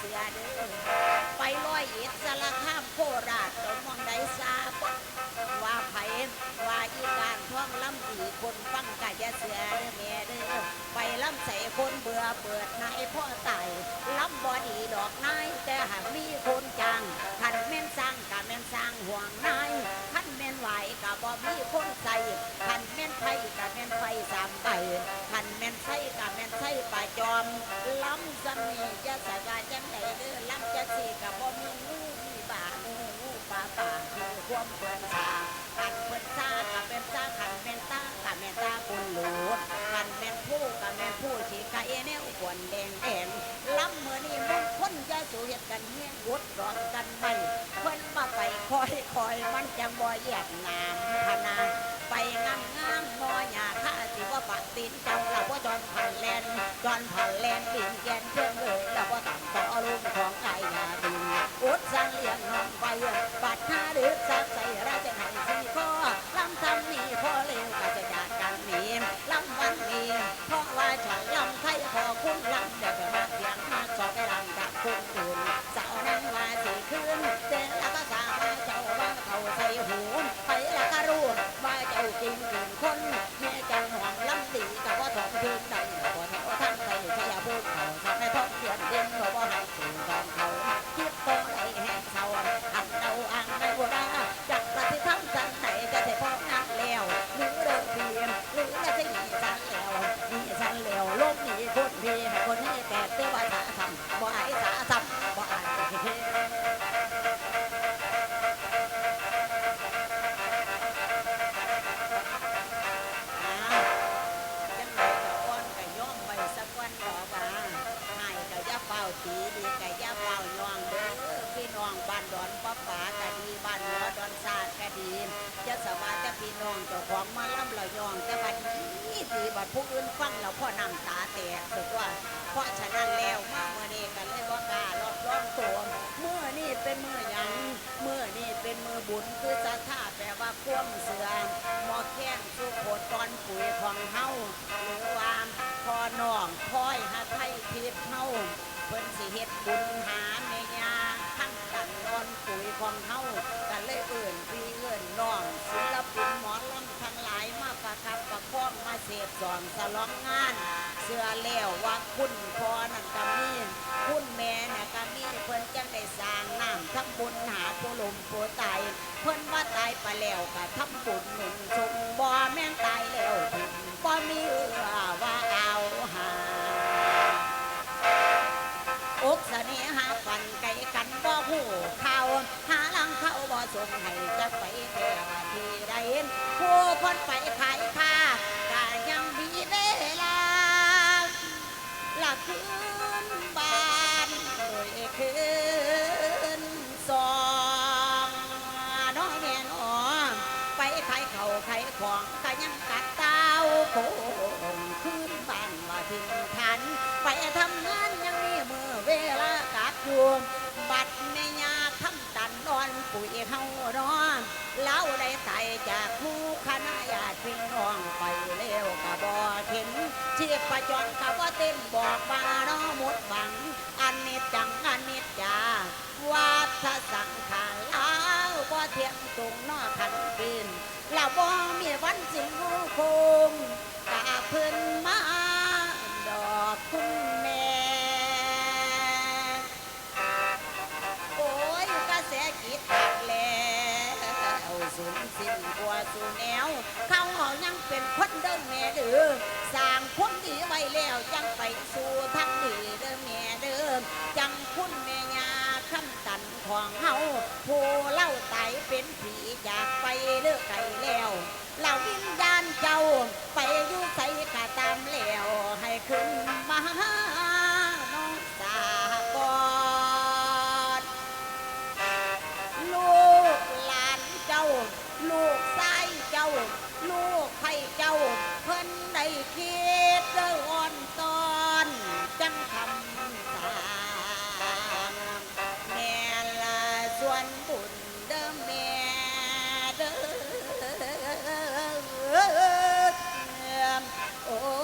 เสือเด้อไปร้อยเอ็ดสารคามโคราชตมองได้ทราบว่าไผว่าอีการท่องล่ำอีคนฟังกะยเสือเด้อแม่เด้อไปล่ำใส่คนเบื่อเปิดนายพ่อตายล่ำบอดีดอกนายแต่หากมีคนจังขันแม่นสร้างกะแม่นสร้างห่วงนาย บ่มีคนใส่ขันแม่นไฟกะแม่นไฟสามใบขันแม่นไส้กะแม่นไส้ป่าจอมล้ำสมีจะสกาจังไหนเด้อล้ำจะสีกะบ่มีงูมีบางูงูปลาป่าคือความเปินชาขันเปินชากะเป็นชาขันแม่นตากะแม่นตาคุณหลูขันแม่นผู้กะแม่นผู้สีกะเอเนวขวนแดงแดงล้ำเมื่อนี้มุ่งคนจะสู่เหตุกันเฮี้ยงวดร้อนกันไปเพิ่นมาไป คอยคอยมันจังบ่เหยียดน้ำพนาไปงามงามงอหยาข้าสิว่าปัดตีนจังเราว่าจอนผ่านแลนจอนผ่านแลนดินแกนเชื่องเลยเราว่าต่างต่อลุงของไก่ยาดินอุดสังเลี้ยงน้องไปบัดหน้าดึกสักใส่ราชไห้สีข้อลำทำนี่พ่อเลวก็จะจากกันนีลำวันนี้เพราะว่าฉันลำไทยพอคุ้นลำเดี๋ยวจะมาเสียงมาสอบไปลำกับคุณอื่นสาวนั้นว่าสีคืนเต้นแล้วก็ จริงจริงคนแม่จังหวังลำตีกับว่าถอดพื้นใดบ่เท่าทั้งใส่ใช้ยาพูดเขาทำให้ท้องเสียงเด่นเพราะว่าให้สูงกองเขาคิดตรงไหนแห่ง พย์เฮาเพิ่นสิเฮ็ดบุญหาเมยาทั้งกันนอนปุ๋ยของเฮากันเลยเอื่นพี่เอื่นน้องศิลปินหมอลำทั้งหลายมาประคับประคองมาเสพสอนสลองงาน เสื้อแล้วว่าคุณพ่อนั่นก็มีคุณแม่น่ะก็มีเพิ่นจังได้สร้างน้ำทำบุญหาผู้ลมผู้ตายเพิ่นว่าตายไปแล้วก็ทำบุญหนุนชงบ่แม่นตายแล้วบ่มีเอือว่า งให้จักไปแก่ที่ใดผู้คนไปขายผ้าก็ยังมีเวลาหลักคือ บ่มีวันสิงหูคงกะเพิ่นมาดอกคุณแม่ โอ้ยกระแสกีดหักแล้วสูญสิ้นกว่าสู่แนว เขาเฮายังเป็นคนเดิมแม่เด้อสร้างคนดีไว้แล้วจังไปสู่ทางดีเด้อแม่เด้อจังคุณแม่ ของเฮาผู้เล่าไตเป็นผีจากไปเลือไก่แล้วเหล่าวิญญาณเจ้าไปอยู่ใส่ก oh.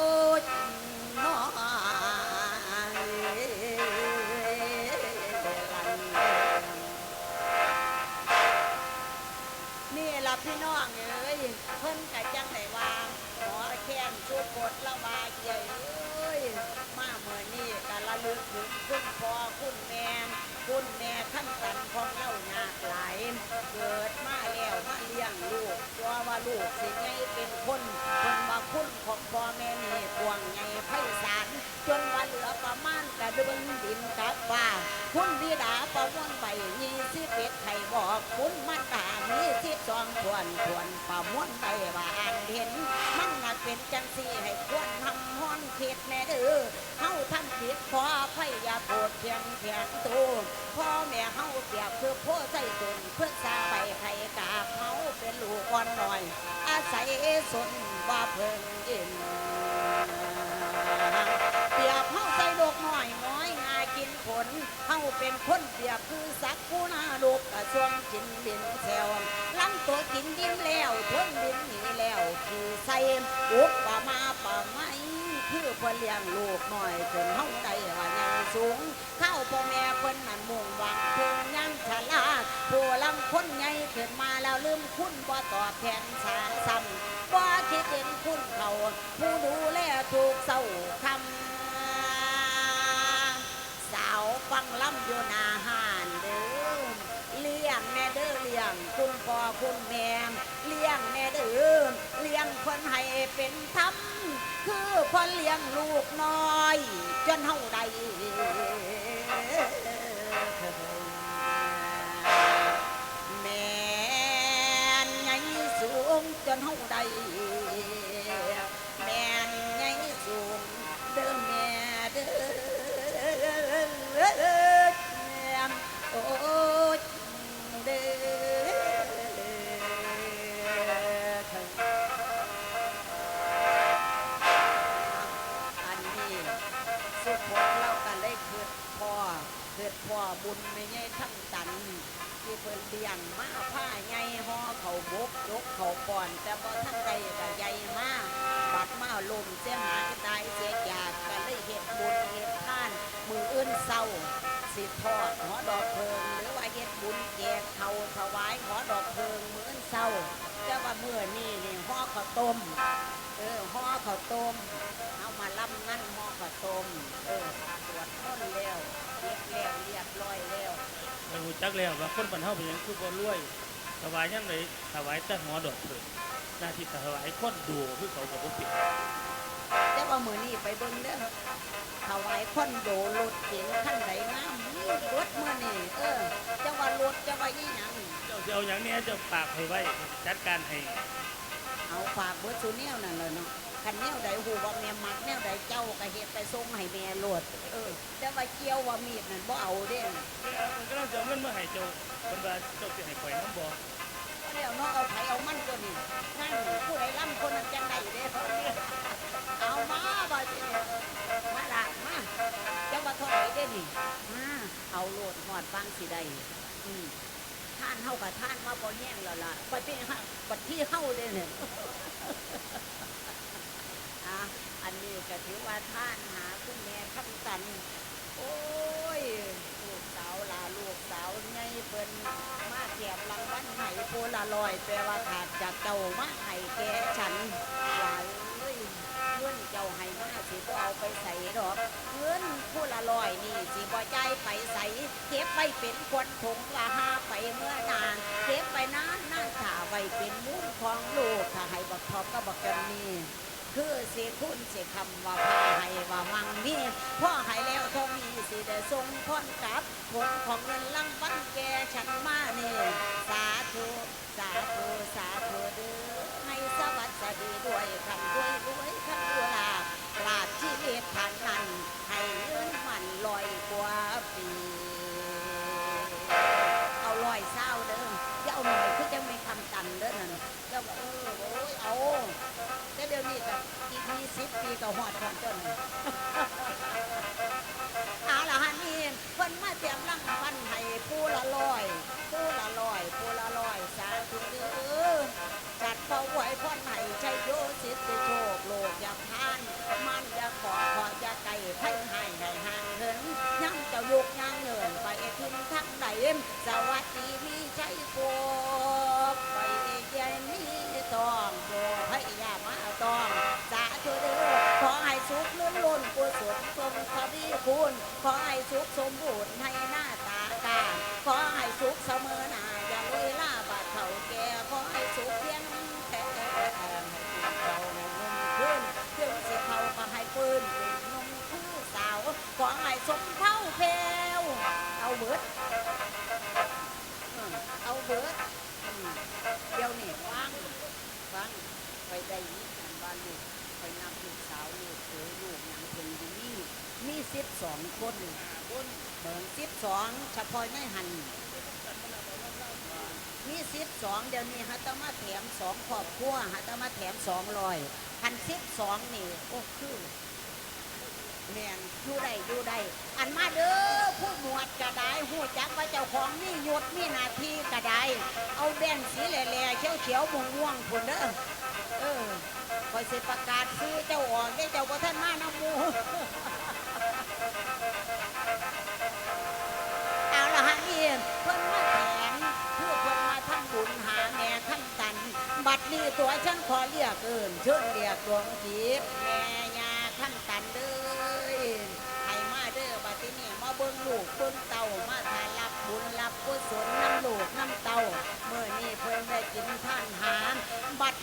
ขออยอย่าโกรธเพียงเพียงตัวพ่อแม่เฮาเปรียบคือโพใส่ตนเพื่อสาใบไข่กาบเฮาเป็นลูกอ่อนหน่อย อาศัยสนว่าเพิ่งอินเปียบเฮาใส่ลูกน้อยน้อยงากินผลเฮาเป็นคนเปียบคือสักผู้นาลูกกระช่วงกินดินแซวลำตัวกินดินแล้วทนดินหนีแล้วขี่ใส่อุกป่ามาป่าไม้ คือเพื่อเลี้ยงลูกหน้อยจนเฮาได้ว่าใหญ่สูง เข้าพ่อแม่เพิ่นนั่นมุ่งหวังเพิ่งยังฉลาดผู้ลำคนใหญ่ขึ้นมาแล้วลืมคุณบ่ตอบแทนสาซ้ำบ่คิดเห็นคุณเขาผู้ดูแลถูกเศร้าคำสาวฟังล่ำอยู่นา คุณพ่อคุณแม่เลี้ยงแม่เดิมเลี้ยงคนให้เป็นธรรมคือคนเลี้ยงลูกน้อย จนเฮาได้แม่ใหญ่สูงจนเฮาได้ เตียงมาผ้าใหญ่ห่อเขาบกยกเขาก่อน แต่พอท่านใดก็ใหญ่มากบัดมาลมเสียหายตายเสียจากก็เลยเฮ็ดบุญเฮ็ดทาน มืออื่นเศร้าสิทอดหอดอกเพิงหรือว่าเฮ็ดบุญแจกเขาถวายหอดอกเพิงมืออื่นเศร้าแต่ว่าเมื่อนี่นี่ห่อข้าวต้มเออห่อข้าวต้มเอามาล่ำนั่นห่อข้าวต้มเออตรวจต้นแล้วเรียบแล้วเรียบร้อยแล้ว ไปหูจักแล้วว่าคนบรรเทาเป็นหยังคือบ่รวยถวายยังไงถวายแต่หัวดอกเถิดหน้าที่ถวายคนดูคือเขากับบ่เปลี่ยนแต่ว่ามือนี้ไปเบิ่งเด้อถวายคอนโดรถเก๋งขั้นใดงามมีรถมือนี่เออจะว่ารถจะว่ายี่หยังเจ้าสิเอาอย่างเนี้ยเจ้าปากให้ไว้จัดการให้เอาฝากเบิดซูแนวนั่นเลยเนาะ คันแนวใดหูว่าแม่มักแนวใดเจ้าก็เฮ็ดไปส่งให้แม่โลดเออแต่ว่าเกี่ยวว่ามีดนั่นบ่เอาเด้มันก็ต้องจะเอาเงินมาให้เจ้าเพิ่นว่าเจ้าสิให้ข่อยน้ำบ่แล้วเนาะเอาไผเอามันตัวนี้นั่นผู้ใดล่ำคนนั้นจังไดเด้เอามาบ่สิเนี่ยมาละมาเจ้าว่าเท่าไหร่เด้นี่มาเอาโลดหอดฟังสิได้อืมท่านเฮากับท่านมาบ่แย่งแล้วล่ะบัดที่เฮาบัดที่เฮาเลยเนี่ย อะอันนี้ก็ถือว่าท่านหาคุณแม่คำตัน โอ้ย ลูกสาวลาลูกสาวไงเพิ่นมาแถมรางวัลให้โพลาลอยแปลว่าขาดจากเจ้ามาให้แกฉันว่าเอ้ยเงินเจ้าให้มาสิบ่เอาไปใส่ดอกเงินผู้ละลอยนี่สิบ่ใจไปใส่เก็บไปเป็นควนถุงละห้าไปเมื่อนานเก็บไปนานนานถ้าไว้เป็นมูลของลูกถ้าให้บักทอบก็บักกันนี่ คือสิคุณสิคำว่าพาให้ว่ามังมีพ่อให้แล้วทองมีสิได้ทรงพ้นกับผลของเงินลังวันแกฉันมาเนี่สาธุสาธุสาธุเด้อให้สวัสดีด้วยคันด้วยด้วยคำด้วย ปีก็หอดของต้น สิบสองคนเบิ่งสิบสองเฉพาะในหันมีสิบสองเดี๋ยวนี้ฮัตตมาแถมสองครอบครัวฮัตตมาแถมสองร้อยพันสิบสองนี่โอ้คือแมนอยู่ได้อยู่ได้อันมาเด้อผู้หมวดกระไดหูจักว่าเจ้าของนี่ยศมีนาทีกระไดเอาแบนสีแหล่ๆเขียวเขียวม่วงม่วงๆพุ่นเด้อเออคอยสิประกาศซื้อเจ้าออกได้เจ้าว่าท่านมาน้ำมู เอาละฮะนี่เพิ่นมาแถมเพื่อเพิ่นมาทำบุญหาแม่ขั้นตัน บัดนี้ตัวฉันขอเรียกเอินเชิญเรียกดวงจิตแม่ยาขั้นตันเด้อให้มาเด้อบัดนี้มาเบิ่งลูกเบิ่งเต่ามาทานรับบุญรับกุศลน้ำลูกน้ำเต่าเมื่อนี้เพิ่นได้กินท่านหา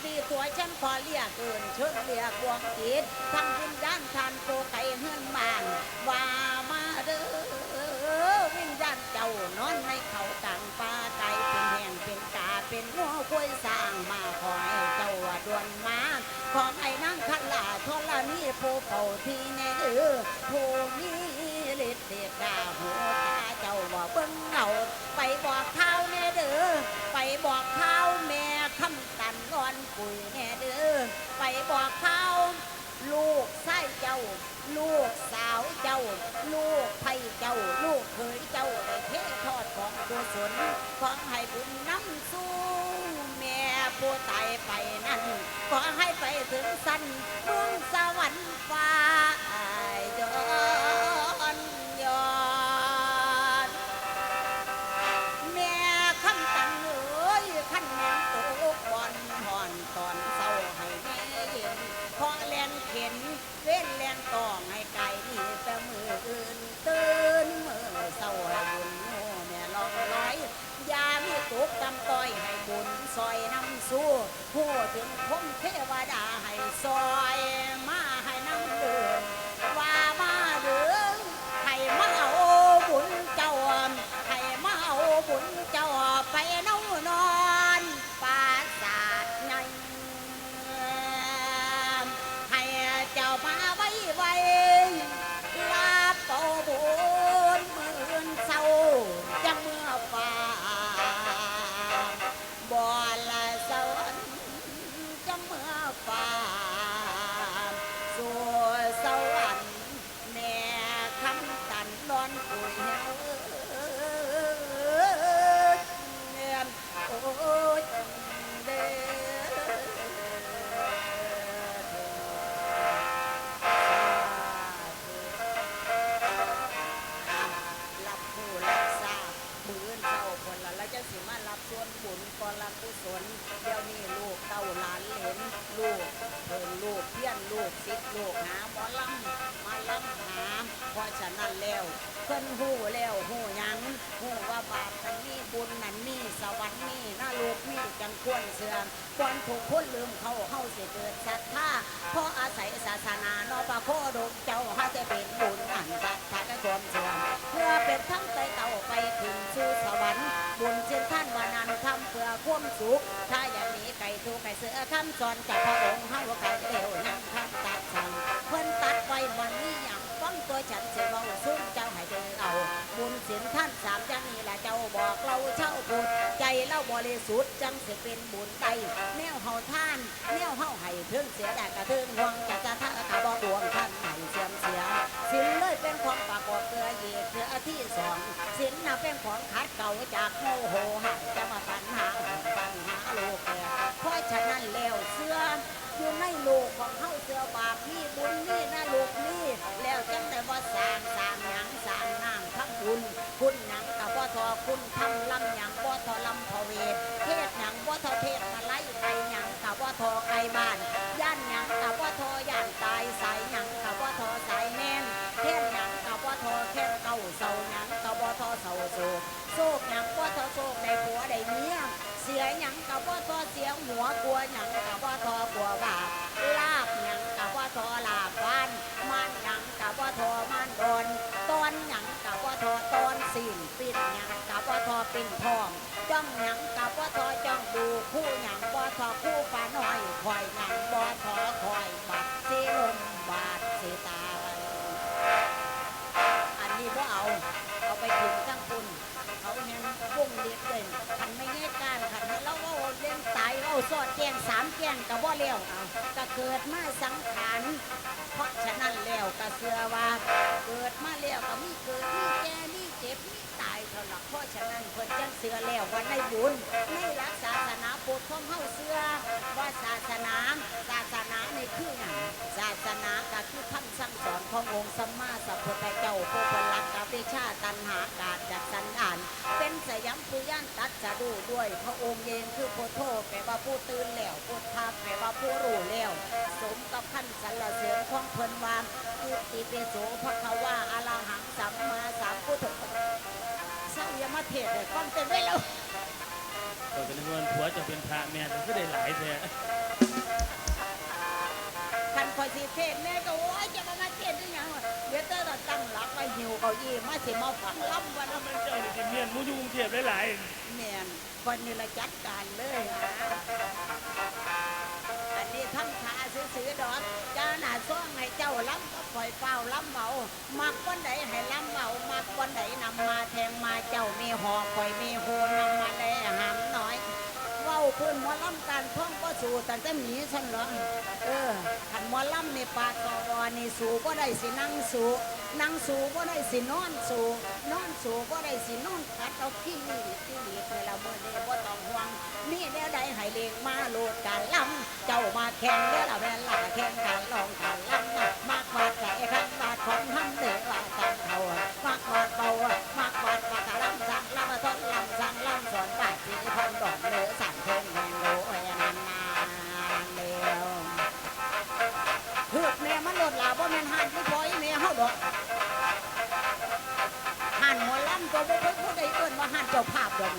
ตีตัวฉันขอเรียกเอินเชิญเรียกวงจิตทั้งวิญญาณทานโกไก่เฮือนบ้านว่ามาเด้อวิญญาณเจ้านอนในเขากลางป่าไก่เป็นแห่งเป็นกาเป็นหัวคุยสร้างมาขอให้เจ้าดวนมาขอให้นั่งขันลาทรณีผู้เฝ้าที่แน่เออผู้มีฤทธิ์เดชดาหัวตาเจ้าว่าเบิ่งเอาไปบอกข้าวแน่เด้อไปบอก ปุยแน่เด้อไปบอกเขาลูกไส้เจ้า ลูกสาวเจ้า ลูกไผ่เจ้า ลูกเขยเจ้าได้เททอดของกุศลของให้บุญน้ำสู้แม่ผู้ตายไปนั่นขอให้ไปถึงสันเมืองสวรรค์ฟ้า ซอย หาหมอลำมาลำหาเพราะฉะนั้นแล้วเพิ่นหู้แล้วหู้ยังหู้ว่าบาปนั้นมีบุญนั้นมีสวรรค์มีนรกมีจังควรเสื่อมควรถูกคนลืมเขาเฮาสิเกิดศรัทธาเพราะอาศัยศาสนานอปะโคดมเจ้าหาจะเป็นบุญอันศรัทธาและความเสื่อมเพื่อเป็นทั้งไตเต่าไปถึงสู่สวรรค์บุญเช่นท่านวานันทำเพื่อความสุขถ้าอย่ากหนีไก่ถูกไก่เสือคำสอนจากพระองค์เฮาไก่เดียวนั่งคำตัดสั่ง พิ่นตัดไว้วันนี่อย่างฟังตัวฉันเสียเบาซึ่งเจ้าให้เดินเอาบุญศีลท่านสามจังนี่แหละเจ้าบอกเราเช่าบุญใจเล่าบริสุทธิ์จังเสียเป็นบุญใจแนวเฮาท่านแนวเฮาให้ถึงเสียด้กระถึงห่วงจะจะท่ากะบอกดวง ที่สองศีลน่ะเป็นของขัดเก่าจากโมโหหายจะมาปัญหาปัญหาโลกแก่เพราะฉะนั้นแล้วเสื้ออยู่ในโลกของเฮาเสือบาปนี่บุญนี่นะลูกนี่แล้วจังแต่ว่าสางสางหยังสางน้ำทั้งบุญคุณหยังกับว่าทอคุณทำลำหยังว่าทอลำพอเวทเทศหยังว่าทอเทศมาไล่ไกหยังกับว่าทอไกบ้านย่านหยังกับว่าทอย่านตายสายหยังกับว่าทอสายแม่นเทศหยัง โศกโศกหยังบ่ทอโศกได้ผัวได้เมียเสียหยังกับบ่ทอเสียหัวกลัวหยังกับบ่ทอกลัวบาปลาบหยังกับบ่ทอลาบบ้านมันหยังกับบ่ทอมันโดนตอนหยังกับบ่ทอตอนสิ่งปิดหยังกับบ่ทอปิ่นทองจ้องหยังกับบ่ทอจ้องดูคู่หยังบ่ทอคู่ปลาน้อยคอยหยังบ่ทอคอยบัดสีลมบาดสีตาอันนี้บ่เอา ไปถึงข้างบนเขาเนี่ยพุ่งเรียกเลยทันไม่แย่กล้ารค่ะ ตายเราสอดแจงสามแจงกับบ่เลี้ยวก็เกิดมาสังขารเพราะฉะนั้นแล้วก็เสือว่า เกิดมาแล้วก็มีเกิดมีแก่มีเจ็บมีตายเท่านั้นเพราะฉะนั้นเพิ่นจังเสือแล้วว่าในบุญในหลักศาสนาพุทธของเฮาเสือว่าศาสนาศาสนาในคือหยังศาสนาก็คือคำสั่งสอนขององค์สัมมาสัมพุทธเจ้าผู้เป็นหลักกับวิชาตัณหาการจัดสันดาน สยามปุย่านตัดสะดูด้วย พระองค์เองคือโพโทแปลว่าผู้ตื่นแล้วพุทธาแปลว่าผู้รู้แล้ว สมกับขั้นสรรเสริญของเพิ่นวามอุติเปโสพระเขาว่าอรหังสัมมาสัมพุทธเศร้าอยามาเทศเลยฟังเต็มไว้แล้วก็เป็นเงินผัวจะเป็นพระแม่จะก็ได้หลายแท้คันคอยสิเทศแม่ก็โอ้ยจะมามาเทศได้ยังวะเดี๋ยวต้เราตั้งหลักไว้หิวเก้าอีมาสิมาฟังล้ำวันถ้ามันเจ้านี่สิเมียนมูอยุงเทียบหลายแม่นคนนี้ละจัดการเลยฮะอันนี้ทำขาซื้อๆดอกจ้าหน้าซ่องให้เจ้าล้ำก็ปล่อยเปล่าล้ำเมามักวันใดให้ล้ำเมามักวันใดนำมาแทงมาเจ้ามีหอกคอยมีโหนำมาแลหาม พื้นหมอลำการท่องก็สู่แต่จะหนีฉันเหรอเออขันหมอลำในปากกวอนี่สู่ก็ได้สินั่งสู่นั่งสู่ก็ได้สินอนสู่นอนสู่ก็ได้สินอนคัดเอาขี้นี่ขี้หลีกเวลาเมื่อเดบ่ต้องห่วงมีแนวใดให้เลงมาโลดการลำเจ้ามาแข่งเด้อละแม่นละแข่งการลองการลำมากวาดไก่ขันบาดของทำเด้อว่าตันเขามากวาดเบามากวาปากกะลำสั่งลำทนลำสั่งลำ บาดสีพันดอกเนื้อสั่งเพิ่นแหงโลเอ้ยนานเดียวหืดแม่มันโดดลาบ่แม่นหันคือพอยแม่เฮาดอกหันหมอลำก็บ่เคยผู้ใดเอิ้นว่าหันเจ้าภาพดอก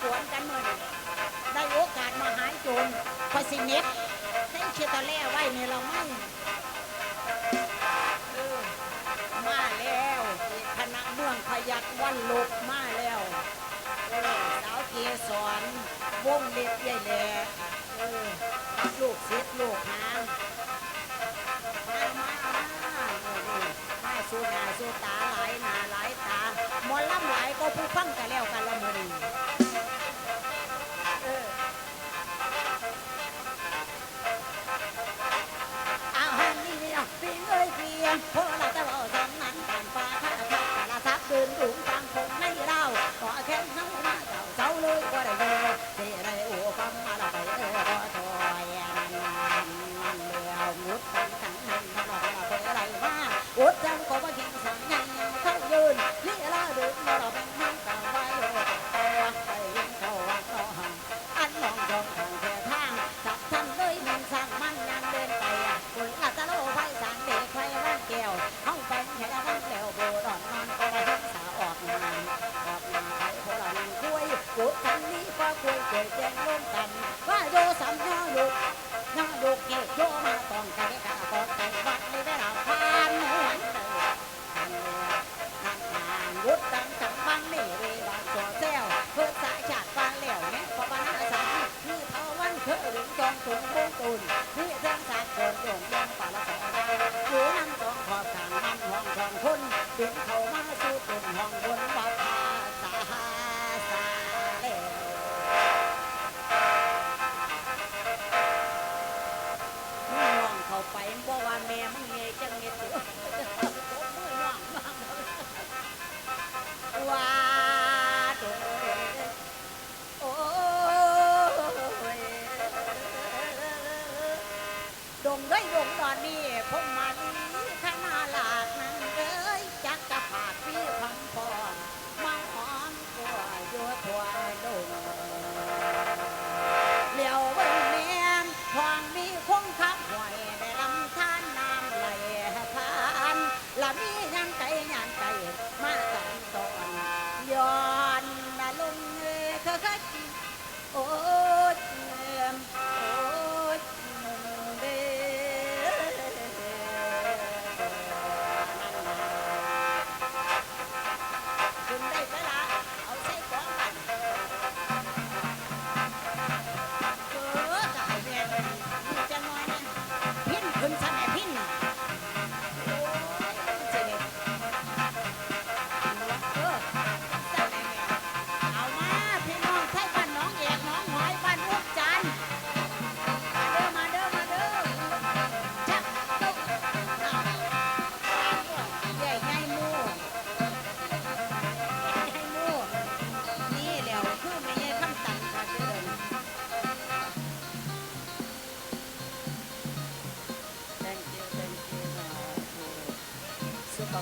สวนกันเมื่อนได้โอกาสมาหายโจรคอยสิเน็ตเส้นเชียตะเล่ไว้ในเราไม่มาแล้วคณะเมืองพยักวันลกมาแล้วสาวเกสอนวงเล็บใหญ่แหล่ลูกเซ็ดลูกหางมามามาสู้หน้าสู้ตาหลายหน้าหลายตาหมอลำหลายก็ผู้ฟังกันแล้วกันละมือดี ยพวกเราจะเอาสังมันกันฟ้าข้าข้าละทักเดินถุงกลงคงไม่เราขอแค่นั้นเจ้าเจ้าเลยก็ได้เลยที่ได้อุปมาละไปเออ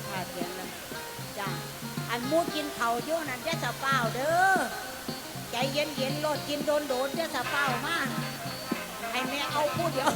บพาเทียนจ้าอันมูกินเขาเยอะนั้นจะสะเป้าเด้อใจเย็นเย็นโลดกินโดนโดนจะสะเป้ามากไอแม่เอาพูดเดีย